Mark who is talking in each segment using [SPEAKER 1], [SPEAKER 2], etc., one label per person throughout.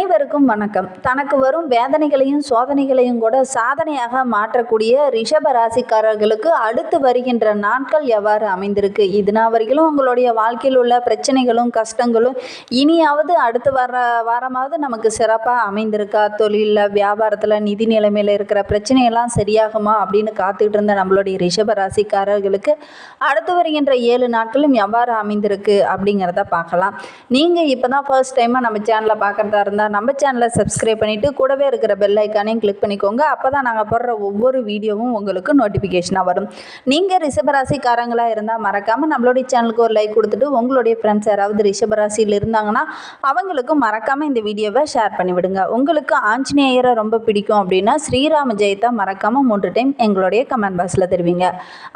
[SPEAKER 1] அனைவருக்கும் வணக்கம். தனக்கு வரும் வேதனைகளையும் சோதனைகளையும் கூட சாதனையாக மாற்றக்கூடிய ரிஷப ராசிக்காரர்களுக்கு அடுத்து வருகின்ற நாட்கள் எவ்வாறு அமைந்திருக்கு? இதுனா வரைக்கும் உங்களுடைய வாழ்க்கையில் உள்ள பிரச்சனைகளும் கஷ்டங்களும் இனியாவது அடுத்து வர வாரமாவது நமக்கு சிறப்பாக அமைந்திருக்கா? தொழிலில் வியாபாரத்தில் நிதி நிலைமையில் இருக்கிற பிரச்சனையெல்லாம் சரியாகுமா? அப்படின்னு காத்துக்கிட்டு இருந்த நம்மளுடைய ரிஷப ராசிக்காரர்களுக்கு அடுத்து வருகின்ற ஏழு நாட்களும் எவ்வாறு அமைந்திருக்கு அப்படிங்கிறத பார்க்கலாம். நீங்கள் இப்போ தான் ஃபர்ஸ்ட் டைமாக நம்ம சேனலை பார்க்குறதா இருந்தால் நம்ம சேனலை சப்ஸ்கிரைப் பண்ணிவிட்டு கூடவே இருக்கிற பெல் ஐக்கானையும் கிளிக் பண்ணிக்கோங்க. அப்போ தான் நாங்கள் போடுற ஒவ்வொரு வீடியோவும் உங்களுக்கு நோட்டிஃபிகேஷனாக வரும். நீங்கள் ரிஷபராசிக்காரங்களாக இருந்தால் மறக்காமல் நம்மளுடைய சேனலுக்கு ஒரு லைக் கொடுத்துட்டு உங்களுடைய ஃப்ரெண்ட்ஸ் யாராவது ரிஷபராசியில் இருந்தாங்கன்னா அவங்களுக்கும் மறக்காமல் இந்த வீடியோவை ஷேர் பண்ணிவிடுங்க உங்களுக்கு ஆஞ்சநேயரை ரொம்ப பிடிக்கும் அப்படின்னா ஸ்ரீராம ஜெயத்தை மறக்காமல் மூன்று டைம் எங்களுடைய கமெண்ட் பாக்ஸில் தெரிவிங்க.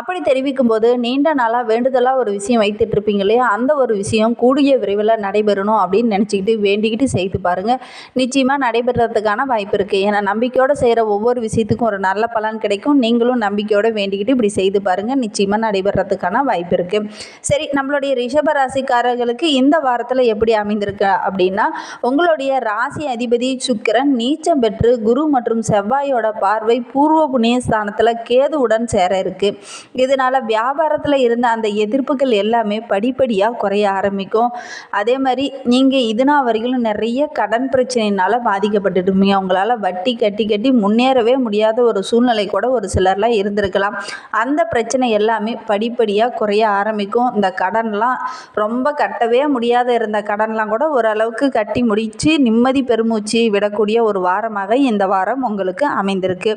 [SPEAKER 1] அப்படி தெரிவிக்கும் போது நீண்ட நாளாக வேண்டுதலாக ஒரு விஷயம் வைத்துட்டு இருப்பீங்க இல்லையா? அந்த ஒரு விஷயம் கூடிய விரைவில் நடைபெறணும் அப்படின்னு நினச்சிக்கிட்டு வேண்டிக்கிட்டு செய்து பாருங்கள் நிச்சயமாக நடைபெறதுக்கான வாய்ப்பு இருக்குது ஏன்னா நம்பிக்கையோடு செய்கிற ஒவ்வொரு விஷயத்துக்கும் ஒரு நல்ல பலன் கிடைக்கும். நீங்களும் நம்பிக்கையோடு வேண்டிக்கிட்டு இப்படி செய்து பாருங்கள் நிச்சயமாக நடைபெறதுக்கான வாய்ப்பு இருக்குது சரி நம்மளுடைய ரிஷப ராசிக்காரர்களுக்கு இந்த வாரத்தில் எப்படி அமைந்திருக்கு அப்படின்னா உங்களுடைய ராசி அதிபதி சுக்கிரன் நீச்சம் பெற்று குரு மற்றும் செவ்வாயோட பார்வை பூர்வ புண்ணிய ஸ்தானத்தில் கேதுவுடன் சேர இருக்கு. இதனால் வியாபாரத்தில் இருந்த அந்த எதிர்ப்புகள் எல்லாமே படிப்படியாக குறைய ஆரம்பிக்கும். அதே மாதிரி நீங்கள் இதுனா வரையிலும் நிறைய கடன் பிரச்சனையினால் பாதிக்கப்பட்டுட்டுமே அவங்களால உங்களால் வட்டி கட்டி கட்டி முன்னேறவே முடியாத ஒரு சூழ்நிலை கூட ஒரு சிலர்லாம் இருந்திருக்கலாம். அந்த பிரச்சனை எல்லாமே படிப்படியாக குறைய ஆரம்பிக்கும். இந்த கடன்லாம் ரொம்ப கட்டவே முடியாத இருந்த கடன்லாம் கூட ஓரளவுக்கு கட்டி முடித்து நிம்மதி பெருமூச்சு விடக்கூடிய ஒரு வாரமாக இந்த வாரம் உங்களுக்கு அமைந்திருக்கு.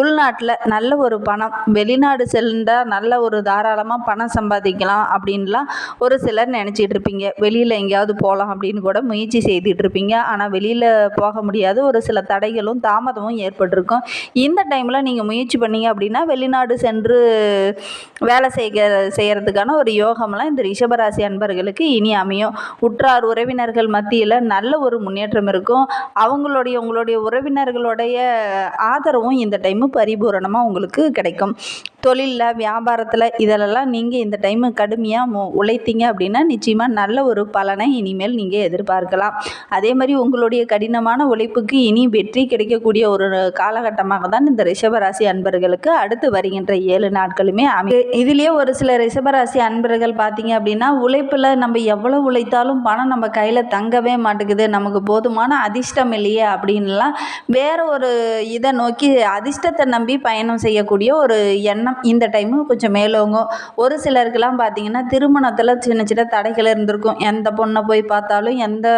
[SPEAKER 1] உள்நாட்டில் நல்ல ஒரு பணம் வெளிநாடு சென்றால் நல்ல ஒரு தாராளமாக பணம் சம்பாதிக்கலாம் அப்படின்லாம் ஒரு சிலர் நினச்சிட்டு இருப்பீங்க. வெளியில் எங்கேயாவது போகலாம் அப்படின்னு கூட முயற்சி செய்துட்டு இருப்பீங்க. ஆனால் வெளியில் போக முடியாது. ஒரு சில தடைகளும் தாமதமும் ஏற்பட்டிருக்கும். இந்த டைமில் நீங்கள் முயற்சி பண்ணீங்க அப்படின்னா வெளிநாடு சென்று வேலை செய்கிற செய்கிறதுக்கான ஒரு யோகம்லாம் இந்த ரிஷபராசி அன்பர்களுக்கு இனி அமையும். உற்றார் உறவினர்கள் மத்தியில் நல்ல ஒரு முன்னேற்றம் இருக்கும். அவங்களுடைய உங்களுடைய உறவினர்களுடைய ஆதரவும் இந்த டைமு பரிபூரணமாக உங்களுக்கு கிடைக்கும். தொழிலில் வியாபாரத்தில் இதிலெல்லாம் நீங்கள் இந்த டைமு கடுமையாக மு உழைத்தீங்க அப்படின்னா நிச்சயமாக நல்ல ஒரு பலனை இனிமேல் நீங்கள் எதிர்பார்க்கலாம். அதே மாதிரி உங்களுடைய கடினமான உழைப்புக்கு இனி வெற்றி கிடைக்கக்கூடிய ஒரு காலகட்டமாக தான் இந்த ரிஷபராசி அன்பர்களுக்கு அடுத்து வருகின்ற ஏழு நாட்களுமே அமை இதுலேயே ஒரு சில ரிஷபராசி அன்பர்கள் பார்த்தீங்க அப்படின்னா உழைப்பில் நம்ம எவ்வளோ உழைத்தாலும் பணம் நம்ம கையில் தங்கவே மாட்டேங்குது. நமக்கு போதுமான அதிர்ஷ்டம் இல்லையே அப்படின்லாம் வேற ஒரு இதை நோக்கி அதிர்ஷ்டத்தை நம்பி பயணம் செய்யக்கூடிய ஒரு எண்ணம் இந்த டைமு கொஞ்சம் மேலோங்கும். ஒரு சிலருக்கெல்லாம் பார்த்தீங்கன்னா திருமணத்தில் சின்ன சின்ன தடைகள் இருந்திருக்கும். எந்த பொண்ணை போய் பார்த்தாலும் எந்த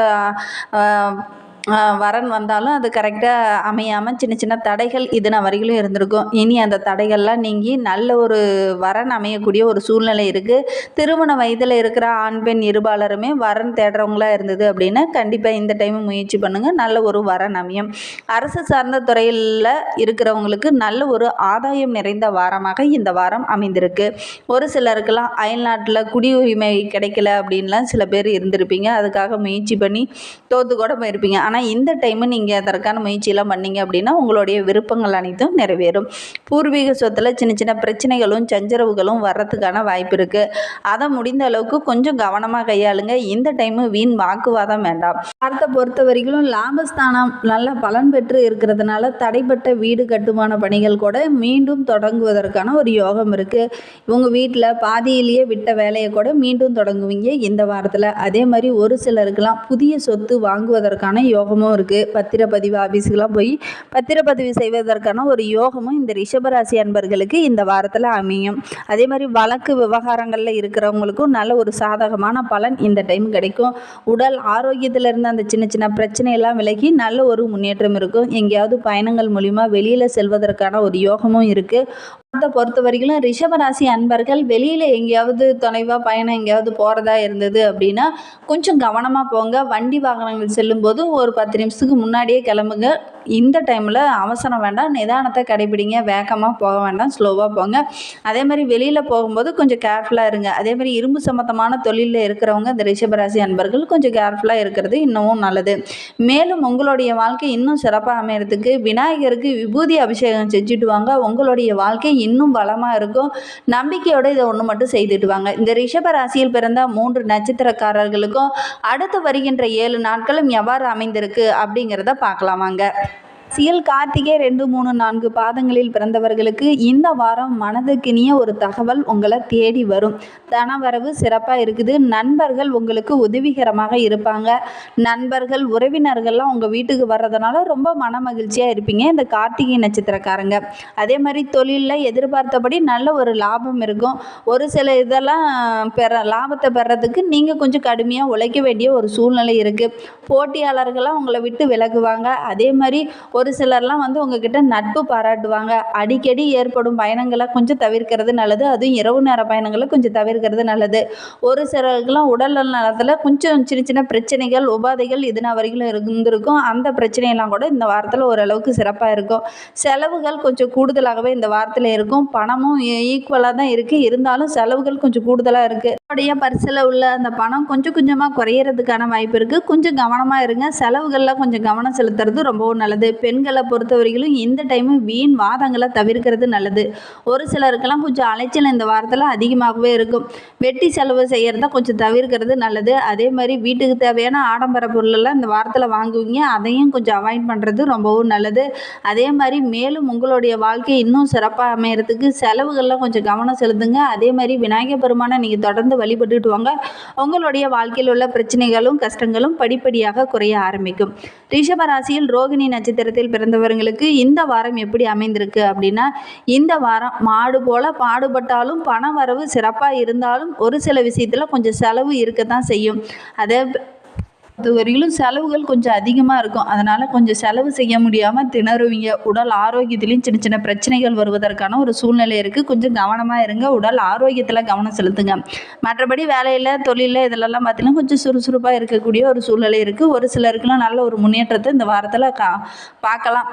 [SPEAKER 1] வரன் வந்தாலும் அது கரெக்டாக அமையாமல் சின்ன சின்ன தடைகள் இதுன வரையிலும் இருந்திருக்கும். இனி அந்த தடைகள்லாம் நீங்கி நல்ல ஒரு வரன் அமையக்கூடிய ஒரு சூழ்நிலை இருக்குது திருமண வயதில் இருக்கிற ஆண் பெண் இருபாலருமே வரன் தேடுறவங்களா இருந்தது அப்படின்னா கண்டிப்பாக இந்த டைம் முயற்சி பண்ணுங்கள் நல்ல ஒரு வரன் அமையும். அரசு சார்ந்த துறையில் இருக்கிறவங்களுக்கு நல்ல ஒரு ஆதாயம் நிறைந்த வாரமாக இந்த வாரம் அமைந்திருக்கு. ஒரு சிலருக்கெல்லாம் அயல்நாட்டில் குடியுரிமை கிடைக்கல அப்படின்லாம் சில பேர் இருந்திருப்பீங்க. அதுக்காக முயற்சி பண்ணி தோத்து கூட போயிருப்பீங்க. ஆனால் இந்த டைமு நீங்கள் அதற்கான முயற்சியெல்லாம் பண்ணீங்க அப்படின்னா உங்களுடைய விருப்பங்கள் அனைத்தும் நிறைவேறும். பூர்வீக சொத்தில் சின்ன சின்ன பிரச்சனைகளும் சஞ்சரவுகளும் வர்றதுக்கான வாய்ப்பு இருக்குது அதை முடிந்த அளவுக்கு கொஞ்சம் கவனமாக கையாளுங்க. இந்த டைமு வீண் வாக்குவாதம் வேண்டாம். வாரத்தை பொறுத்த வரைக்கும் லாபஸ்தானம் நல்ல பலன் பெற்று இருக்கிறதுனால தடைப்பட்ட வீடு கட்டுமான பணிகள் கூட மீண்டும் தொடங்குவதற்கான ஒரு யோகம் இருக்குது உங்கள் வீட்டில் பாதியிலேயே விட்ட வேலையை கூட மீண்டும் தொடங்குவீங்க இந்த வாரத்தில். அதே மாதிரி ஒரு சிலருக்கெல்லாம் புதிய சொத்து வாங்குவதற்கான யோகமும் இருக்குது பத்திரப்பதிவு ஆஃபீஸுக்கெல்லாம் போய் பத்திரப்பதிவு செய்வதற்கான ஒரு யோகமும் இந்த ரிஷபராசி அன்பர்களுக்கு இந்த வாரத்தில் அமையும். அதே மாதிரி வழக்கு விவகாரங்களில் இருக்கிறவங்களுக்கும் நல்ல ஒரு சாதகமான பலன் இந்த டைம் கிடைக்கும். உடல் ஆரோக்கியத்தில் இருந்த அந்த சின்ன சின்ன பிரச்சனையெல்லாம் விலகி நல்ல ஒரு முன்னேற்றம் இருக்கும். எங்கேயாவது பயணங்கள் மூலிமா வெளியில் செல்வதற்கான ஒரு யோகமும் இருக்குது அதை பொறுத்த வரைக்கும் ரிஷபராசி அன்பர்கள் வெளியில் எங்கேயாவது தொலைவாக பயணம் எங்கேயாவது போகிறதா இருந்தது அப்படின்னா கொஞ்சம் கவனமாக போங்க. வண்டி வாகனங்கள் செல்லும்போது ஒரு பத்து நிமிஷத்துக்கு முன்னாடியே கிளம்புங்க. இந்த டைமில் அவசரம் வேண்டாம் நிதானத்தை கடைபிடிங்க வேகமாக போக வேண்டாம் ஸ்லோவாக போங்க. அதே மாதிரி வெளியில் போகும்போது கொஞ்சம் கேர்ஃபுல்லாக இருங்க. அதே மாதிரி இரும்பு சம்மந்தமான தொழிலில் இருக்கிறவங்க இந்த ரிஷபராசி அன்பர்கள் கொஞ்சம் கேர்ஃபுல்லாக இருக்கிறது இன்னமும் நல்லது. மேலும் உங்களுடைய வாழ்க்கை இன்னும் சிறப்பாக அமையறதுக்கு விநாயகருக்கு விபூதி அபிஷேகம் செஞ்சுட்டு வாங்க. உங்களுடைய வாழ்க்கை இன்னும் வளமாக இருக்கும். நம்பிக்கையோடு இதை ஒன்று மட்டும் செய்துட்டு வாங்க. இந்த ரிஷபராசியில் பிறந்த மூன்று நட்சத்திரக்காரர்களுக்கும் அடுத்து வருகின்ற ஏழு நாட்களும் எவ்வாறு அமைந்திருக்கு அப்படிங்கிறத பார்க்கலாம் வாங்க. சிஎல் கார்த்திகே ரெண்டு மூணு நான்கு பாதங்களில் பிறந்தவர்களுக்கு இந்த வாரம் மனதுக்கினிய ஒரு தகவல் உங்களை தேடி வரும். தனவரவு சிறப்பாக இருக்குது. நண்பர்கள் உங்களுக்கு உதவிகரமாக இருப்பாங்க. நண்பர்கள் உறவினர்கள்லாம் உங்கள் வீட்டுக்கு வர்றதுனால ரொம்ப மன மகிழ்ச்சியாக இருப்பீங்க. இந்த கார்த்திகை நட்சத்திரக்காரங்க. அதே மாதிரி தொழிலில் எதிர்பார்த்தபடி நல்ல ஒரு லாபம் இருக்கும். ஒரு சில இதெல்லாம் பெற லாபத்தை பெறதுக்கு நீங்கள் கொஞ்சம் கடுமையாக உழைக்க வேண்டிய ஒரு சூழ்நிலை இருக்குது போட்டியாளர்கள்லாம் உங்களை விட்டு விலகுவாங்க. அதே மாதிரி ஒரு ஒரு சிலர்லாம் வந்து உங்ககிட்ட நட்பு பாராட்டுவாங்க. அடிக்கடி ஏற்படும் பயணங்களை கொஞ்சம் தவிர்க்கிறது நல்லது. அதுவும் இரவு நேர பயணங்களை கொஞ்சம் தவிர்க்கிறது நல்லது. ஒரு சிலருக்குலாம் உடல் நலத்தில் கொஞ்சம் சின்ன சின்ன பிரச்சனைகள் உபாதைகள் இதுனா வரைக்கும் இருந்திருக்கும். அந்த பிரச்சனையெல்லாம் கூட இந்த வாரத்தில் ஓரளவுக்கு சிறப்பாக இருக்கும். செலவுகள் கொஞ்சம் கூடுதலாகவே இந்த வாரத்தில் இருக்கும். பணமும் ஈக்குவலாக தான் இருக்குது இருந்தாலும் செலவுகள் கொஞ்சம் கூடுதலாக இருக்குது உடைய பர்சில் உள்ள அந்த பணம் கொஞ்சம் கொஞ்சமாக குறையிறதுக்கான வாய்ப்பு இருக்குது கொஞ்சம் கவனமாக இருங்க. செலவுகளில் கொஞ்சம் கவனம் செலுத்துறது ரொம்பவும் நல்லது. பெண்களை பொறுத்த வரைக்கும் இந்த டைமு வீண் வாதங்களை தவிர்க்கிறது நல்லது. ஒரு சிலருக்கெல்லாம் கொஞ்சம் அலைச்சல் இந்த வாரத்தில் அதிகமாகவே இருக்கும். வெட்டி செலவு செய்கிறத கொஞ்சம் தவிர்க்கிறது நல்லது. அதே மாதிரி வீட்டுக்கு தேவையான ஆடம்பர பொருளெல்லாம் இந்த வாரத்தில் வாங்குவீங்க. அதையும் கொஞ்சம் அவாய்ட் பண்ணுறது ரொம்பவும் நல்லது. அதே மாதிரி மேலும் உங்களுடைய வாழ்க்கை இன்னும் சிறப்பாக அமையறதுக்கு செலவுகளில் கொஞ்சம் கவனம் செலுத்துங்க. அதே மாதிரி விநாயகர் பெருமானை நீங்கள் தொடர்ந்து வழிபட்டுட்டு வாங்க உங்களுடைய வாழ்க்கையில் உள்ள பிரச்சனைகளும் கஷ்டங்களும் படிப்படியாக குறைய ஆரம்பிக்கும். ரிஷப ராசியில் ரோகிணி நட்சத்திரத்தில் பிறந்தவர்களுக்கு இந்த வாரம் எப்படி அமைந்திருக்கு அப்படின்னா இந்த வாரம் மாடு போல பாடுபட்டாலும் பண வரவு சிறப்பாக இருந்தாலும் ஒரு சில விஷயத்தில் கொஞ்சம் செலவு இருக்க தான் செய்யும். அதை பொறுத்த வரையிலும் செலவுகள் கொஞ்சம் அதிகமாக இருக்கும். அதனால் கொஞ்சம் செலவு செய்ய முடியாமல் திணறுவீங்க. உடல் ஆரோக்கியத்துலேயும் சின்ன சின்ன பிரச்சனைகள் வருவதற்கான ஒரு சூழ்நிலை இருக்குது கொஞ்சம் கவனமாக இருங்க. உடல் ஆரோக்கியத்தில் கவனம் செலுத்துங்க. மற்றபடி வேலையில் தொழிலில் இதிலெல்லாம் பார்த்தீங்கன்னா கொஞ்சம் சுறுசுறுப்பாக இருக்கக்கூடிய ஒரு சூழ்நிலை இருக்குது ஒரு சிலருக்குலாம் நல்ல ஒரு முன்னேற்றத்தை இந்த வாரத்தில் கா பார்க்கலாம்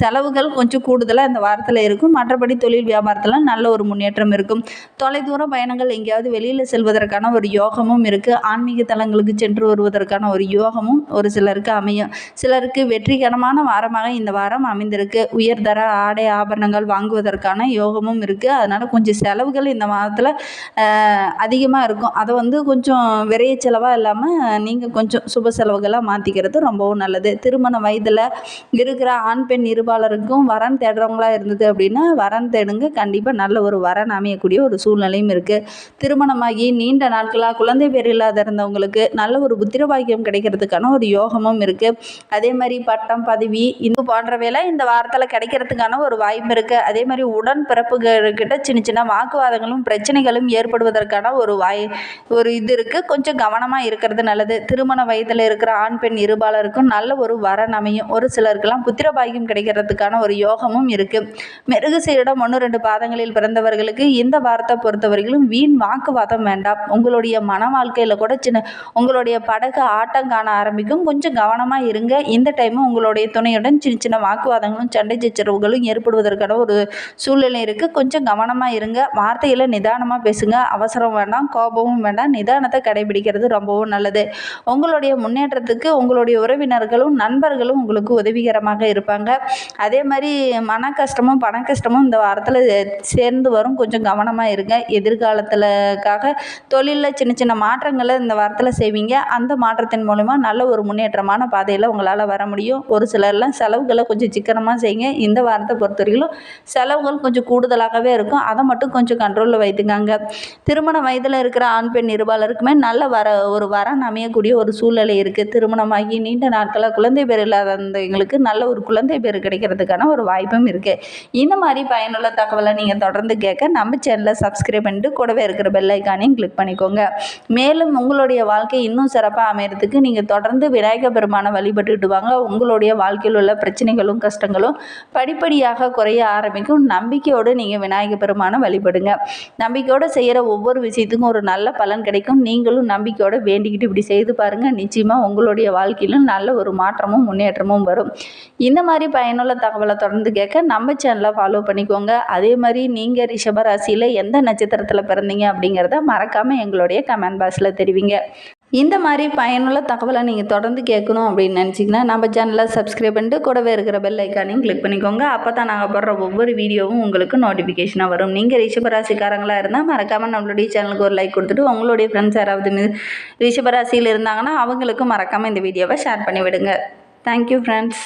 [SPEAKER 1] செலவுகள் கொஞ்சம் கூடுதலாக இந்த வாரத்தில் இருக்கும். மற்றபடி தொழில் வியாபாரத்தில் நல்ல ஒரு முன்னேற்றம் இருக்கும். தொலைதூர பயணங்கள் எங்கேயாவது வெளியில் செல்வதற்கான ஒரு யோகமும் இருக்குது ஆன்மீக தலங்களுக்கு சென்று வருவதற்கான ஒரு யோகமும் ஒரு சிலருக்கு அமையும். சிலருக்கு வெற்றிகரமான வாரமாக இந்த வாரம் அமைந்திருக்கு. உயர்தர ஆடை ஆபரணங்கள் வாங்குவதற்கான யோகமும் இருக்குது அதனால் கொஞ்சம் செலவுகள் இந்த மாதத்தில் அதிகமாக இருக்கும். அதை வந்து கொஞ்சம் விரைய செலவாக இல்லாமல் நீங்கள் கொஞ்சம் சுப செலவுகளாக மாற்றிக்கிறது ரொம்பவும் நல்லது. திருமண வயதில் இருக்கிற ஆண் பெண் இருபாலருக்கும் வரன் தேடுறவங்களா இருந்தது அப்படின்னா வரன் தேடுங்க. கண்டிப்பாக நல்ல ஒரு வரன் அமையக்கூடிய ஒரு சூழ்நிலையும் இருக்குது திருமணமாகி நீண்ட நாட்களாக குழந்தை பேர் இல்லாத இருந்தவங்களுக்கு நல்ல ஒரு புத்திரபாகியம் கிடைக்கிறதுக்கான ஒரு யோகமும் இருக்குது அதே மாதிரி பட்டம் பதவி இது போன்றவையெல்லாம் இந்த வாரத்தில் கிடைக்கிறதுக்கான ஒரு வாய்ப்பு இருக்குது அதே மாதிரி உடன் பிறப்புகிட்ட சின்ன சின்ன வாக்குவாதங்களும் பிரச்சனைகளும் ஏற்படுவதற்கான ஒரு வாய் ஒரு இது இருக்குது கொஞ்சம் கவனமாக இருக்கிறது நல்லது. திருமண வயதில் இருக்கிற ஆண் பெண் இருபாலருக்கும் நல்ல ஒரு வரன் அமையும். ஒரு சிலருக்கெல்லாம் புத்திரபாகியம் கிடைக்கிறதுக்கான ஒரு யோகமும் இருக்குது மிருகசீரிடம் ஒன்று ரெண்டு பாதங்களில் பிறந்தவர்களுக்கு இந்த வாரத்தை பொறுத்தவரையிலும் வீண் வாக்குவாதம் வேண்டாம். உங்களுடைய மன வாழ்க்கையில் கூட சின்ன உங்களுடைய படகு ஆட்டம் காண ஆரம்பிக்கும். கொஞ்சம் கவனமாக இருங்க. இந்த டைமும் உங்களுடைய துணையுடன் சின்ன சின்ன வாக்குவாதங்களும் சண்டை சச்சரவுகளும் ஏற்படுவதற்கான ஒரு சூழ்நிலை இருக்குது கொஞ்சம் கவனமாக இருங்க. வார்த்தையில் நிதானமாக பேசுங்க. அவசரம் வேண்டாம் கோபமும் வேண்டாம். நிதானத்தை கடைபிடிக்கிறது ரொம்பவும் நல்லது. உங்களுடைய முன்னேற்றத்துக்கு உங்களுடைய உறவினர்களும் நண்பர்களும் உங்களுக்கு உதவிகரமாக இருப்பாங்க. அதே மாதிரி மன கஷ்டமும் பண கஷ்டமும் இந்த வாரத்தில் சேர்ந்து வரும். கொஞ்சம் கவனமாக இருங்க. எதிர்காலத்திலக்காக தொழிலில் சின்ன சின்ன மாற்றங்களை இந்த வாரத்தில் செய்வீங்க. அந்த மாற்றத்தின் மூலிமா நல்ல ஒரு முன்னேற்றமான பாதையில் உங்களால் வர முடியும். ஒரு சிலர்லாம் செலவுகளை கொஞ்சம் சிக்கனமாக செய்யுங்க. இந்த வாரத்தை பொறுத்த வரைக்கும் செலவுகள் கொஞ்சம் கூடுதலாகவே இருக்கும். அதை மட்டும் கொஞ்சம் கண்ட்ரோலில் வைத்துக்காங்க. திருமண வயதில் இருக்கிற ஆண் பெண் இருபாலருக்குமே நல்ல வர ஒரு வரன் அமையக்கூடிய ஒரு சூழ்நிலை இருக்குது திருமணமாகி நீண்ட நாட்களாக குழந்தை பேர் இல்லாதவங்களுக்கு நல்ல ஒரு குழந்தை பேர் கிடைக்கிறதுக்கான ஒரு வாய்ப்பும் இருக்குது இந்த மாதிரி பயனுள்ள தகவலை நீங்கள் தொடர்ந்து கேட்க நம்ம சேனலை சப்ஸ்கிரைப் பண்ணிட்டு கூடவே இருக்கிற பெல் ஐக்கானையும் கிளிக் பண்ணிக்கோங்க. மேலும் உங்களுடைய வாழ்க்கை இன்னும் சிறப்பாக அமையறதுக்கு நீங்கள் தொடர்ந்து விநாயக பெருமானை வழிபட்டுக்கிட்டு வாங்க உங்களுடைய வாழ்க்கையில் உள்ள பிரச்சனைகளும் கஷ்டங்களும் படிப்படியாக குறைய ஆரம்பிக்கும். நம்பிக்கையோடு நீங்கள் விநாயக பெருமானை வழிபடுங்க. நம்பிக்கையோடு செய்கிற ஒவ்வொரு விஷயத்துக்கும் ஒரு நல்ல பலன் கிடைக்கும். நீங்களும் நம்பிக்கையோடு வேண்டிக்கிட்டு இப்படி செய்து பாருங்கள் நிச்சயமாக உங்களுடைய வாழ்க்கையிலும் நல்ல ஒரு மாற்றமும் முன்னேற்றமும் வரும். இந்த மாதிரி பயனுள்ள தகவலை தொடர்ந்து கேட்க நம்ம சேனலை ஃபாலோ பண்ணிக்கோங்க. அதே மாதிரி நீங்கள் ரிஷபராசியில் எந்த நட்சத்திரத்தில் பிறந்தீங்க அப்படிங்கிறத மறக்காமல் எங்களுடைய கமெண்ட் பாக்ஸில் தெரிவிங்க. இந்த மாதிரி பயனுள்ள தகவலை நீங்கள் தொடர்ந்து கேட்கணும் அப்படின்னு நினச்சிங்கன்னா நம்ம சேனலை சப்ஸ்கிரைப் பண்ணிட்டு கூடவே இருக்கிற பெல் ஐக்கானையும் கிளிக் பண்ணிக்கோங்க. அப்போ தான் நாங்கள் போடுற ஒவ்வொரு வீடியோவும் உங்களுக்கு நோட்டிஃபிகேஷனாக வரும். நீங்கள் ரிஷபராசிக்காரங்களாக இருந்தால் மறக்காமல் நம்மளுடைய சேனலுக்கு ஒரு லைக் கொடுத்துட்டு உங்களுடைய ஃப்ரெண்ட்ஸ் யாராவது மி- ரிஷபராசியில் இருந்தாங்கன்னா அவங்களுக்கும் மறக்காமல் இந்த வீடியோவை ஷேர் பண்ணி விடுங்க தேங்க்யூ ஃப்ரெண்ட்ஸ்